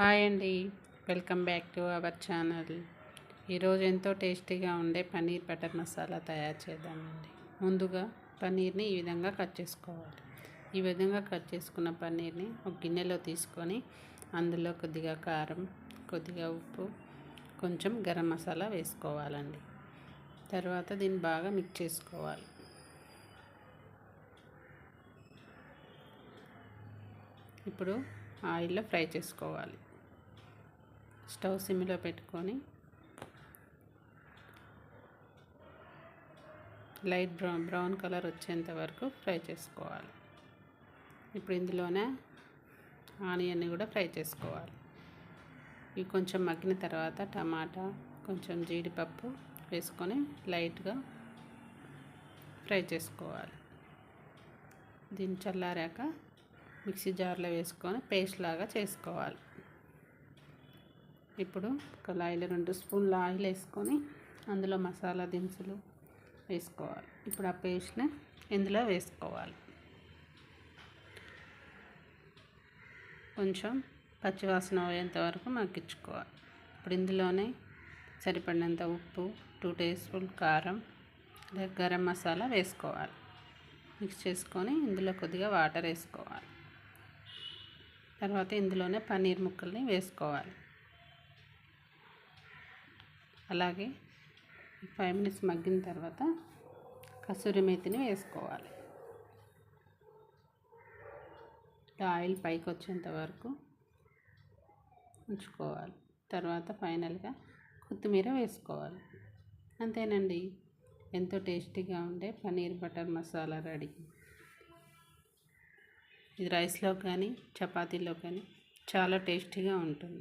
Hi అండి. Welcome back to our channel. ఈరోజు ఎంతో టేస్టీగా ఉండే పన్నీర్ బటర్ మసాలా తయారు చేద్దామండి. ముందుగా పన్నీర్ని ఈ విధంగా కట్ చేసుకోవాలి. ఈ విధంగా కట్ చేసుకున్న పన్నీర్ని ఒక గిన్నెలో తీసుకొని అందులో కొద్దిగా కారం కొద్దిగా ఉప్పు కొంచెం గరం మసాలా వేసుకోవాలండి. తర్వాత దీన్ని బాగా మిక్స్ చేసుకోవాలి. ఇప్పుడు ఆయిల్లో ఫ్రై చేసుకోవాలి. స్టవ్ సిమ్లో పెట్టుకొని లైట్ బ్రౌన్ బ్రౌన్ కలర్ వచ్చేంత వరకు ఫ్రై చేసుకోవాలి. ఇప్పుడు ఇందులోనే ఆనియన్ని కూడా ఫ్రై చేసుకోవాలి. ఇవి కొంచెం మగ్గిన తర్వాత టమాటా కొంచెం జీడిపప్పు వేసుకొని లైట్గా ఫ్రై చేసుకోవాలి. దీన్ని చల్లారాక మిక్సీ జార్లో వేసుకొని పేస్ట్ లాగా చేసుకోవాలి. ఇప్పుడు కళాయిలో రెండు స్పూన్ల ఆయిల్ వేసుకొని అందులో మసాలా దినుసులు వేసుకోవాలి. ఇప్పుడు ఆ పేస్ట్ని ఇందులో వేసుకోవాలి. కొంచెం పచ్చివాసన పోయేంత వరకు మగ్గించుకోవాలి. ఇప్పుడు ఇందులోనే సరిపడినంత ఉప్పు టూ టీ స్పూన్ కారం గరం మసాలా వేసుకోవాలి. మిక్స్ చేసుకొని ఇందులో కొద్దిగా వాటర్ వేసుకోవాలి. తర్వాత ఇందులోనే పన్నీర్ ముక్కల్ని వేసుకోవాలి. అలాగే ఫైవ్ మినిట్స్ మగ్గిన తర్వాత కసూరి మేతిని వేసుకోవాలి. ఆయిల్ పైకి వచ్చేంత వరకు ఉంచుకోవాలి. తర్వాత ఫైనల్గా కొత్తిమీర వేసుకోవాలి. అంతేనండి. ఎంతో టేస్టీగా ఉండే పన్నీర్ బటర్ మసాలా రెడీ. ఇది రైస్లో కానీ చపాతీలో కానీ చాలా టేస్టీగా ఉంటుంది.